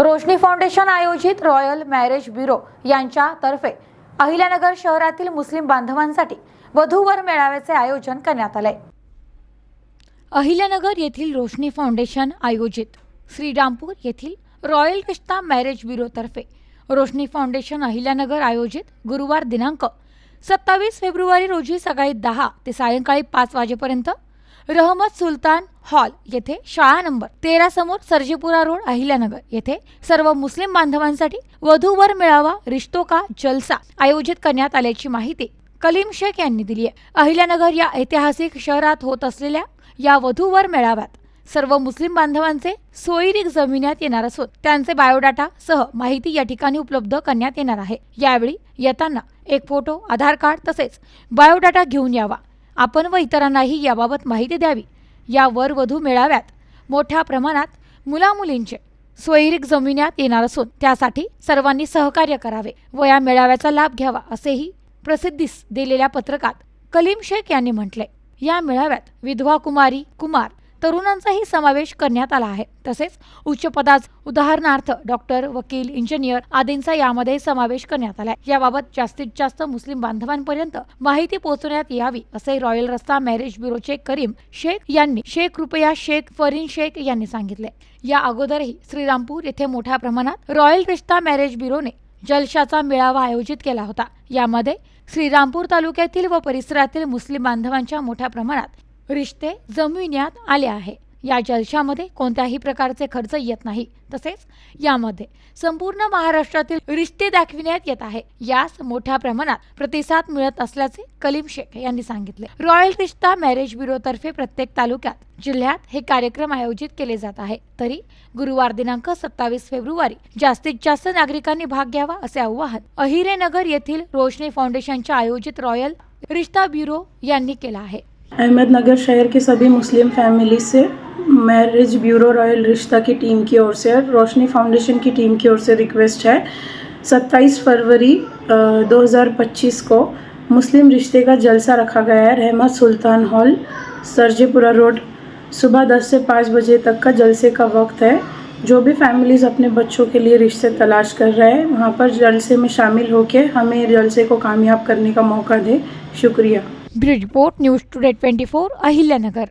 रोशनी foundation आयोजित royal marriage bureau यांच्यातर्फे अहिल्यानगर शहरातील मुस्लिम बांधवांसाठी वधूवर मेळाव्याचे आयोजन करण्यात आले. अहिल्यानगर येथील रोशनी फाउंडेशन आयोजित श्रीरामपूर येथील रॉयल रिश्ता मॅरेज ब्युरोतर्फे रोशनी फाउंडेशन अहिल्यानगर आयोजित गुरुवार दिनांक सत्तावीस फेब्रुवारी रोजी सकाळी दहा ते सायंकाळी पाच वाजेपर्यंत रहमत सुलतान हॉल येथे शाळा नंबर तेरा समोर सर्जीपुरा रोड अहिल्यानगर येथे सर्व मुस्लिम बांधवांसाठी वधूवर मेळावा रिश्तो का जलसा आयोजित करण्यात आल्याची माहिती कलीम शेख यांनी दिली आहे. अहिल्यानगर या ऐतिहासिक शहरात होत असलेल्या या वधूवर मेळाव्यात सर्व मुस्लिम बांधवांचे सोयीरीक जमिन्यात येणार असून त्यांचे बायोडाटा सह माहिती या ठिकाणी उपलब्ध करण्यात येणार आहे. यावेळी येताना एक फोटो आधार कार्ड तसेच बायोडाटा घेऊन यावा. आपण व इतरांनाही याबाबत माहिती द्यावी. या वर वधू मेळाव्यात मोठ्या प्रमाणात मुलामुलींचे सोयरीक जमिन्यात येणार असून त्यासाठी सर्वांनी सहकार्य करावे व या मेळाव्याचा लाभ घ्यावा असेही प्रसिद्धीस दिलेल्या पत्रकात कलीम शेख यांनी म्हटले. या मेळाव्यात विधवा कुमारी कुमार तरुणांचाही समावेश करण्यात आला आहे. तसेच उच्च पदाच उदाहरणार्थ डॉक्टर वकील इंजिनियर आदींचा यामध्ये समावेश करण्यात आला आहे. याबाबत जास्तीत जास्त मुस्लिम बांधवांपर्यंत माहिती पोहोचवण्यात यावी असे रॉयल रस्ता मॅरेज ब्युरोचे करीम शेख यांनी शेख रुपया शेख फरीन शेख यांनी सांगितले. या अगोदरही श्रीरामपूर येथे मोठ्या प्रमाणात रॉयल रिश्ता मॅरेज ब्युरोने जलशाचा मेळावा आयोजित केला होता. यामध्ये श्रीरामपूर तालुक्यातील व परिसरातील मुस्लिम बांधवांच्या मोठ्या प्रमाणात रिश्ते जमविण्यात आले आहे. या जलशामध्ये कोणत्याही प्रकारचे खर्च येत नाही. तसेच यामध्ये संपूर्ण महाराष्ट्रातील रिश्ते दाखविण्यात येत आहे. यास मोठ्या प्रमाणात प्रतिसाद मिळत असल्याचे कलीम शेख यांनी सांगितले. रॉयल रिश्ता मॅरेज ब्युरोतर्फे प्रत्येक तालुक्यात जिल्ह्यात हे कार्यक्रम आयोजित केले जात आहे. तरी गुरुवार दिनांक सत्तावीस फेब्रुवारी जास्तीत जास्त नागरिकांनी भाग घ्यावा असे आवाहन अहिरेनगर येथील रोशनी फाउंडेशनच्या आयोजित रॉयल रिश्ता ब्युरो यांनी केला आहे. अहमदनगर शहर के सभी मुस्लिम फैमिली से मैरिज ब्यूरो रॉयल रिश्ता की टीम की ओर से रोशनी फाउंडेशन की टीम की ओर से रिक्वेस्ट है 27 फरवरी अ, 2025 को मुस्लिम रिश्ते का जलसा रखा गया है रहमत सुल्तान हॉल सरजेपुरा रोड सुबह 10 से 5 बजे तक का जलसे का वक्त है। जो भी फैमिलीज़ अपने बच्चों के लिए रिश्ते तलाश कर रहे हैं वहाँ पर जलसे में शामिल होकर हमें जलसे को कामयाब करने का मौका दे। शुक्रिया। Bridgeport News Today 24 Ahilya Nagar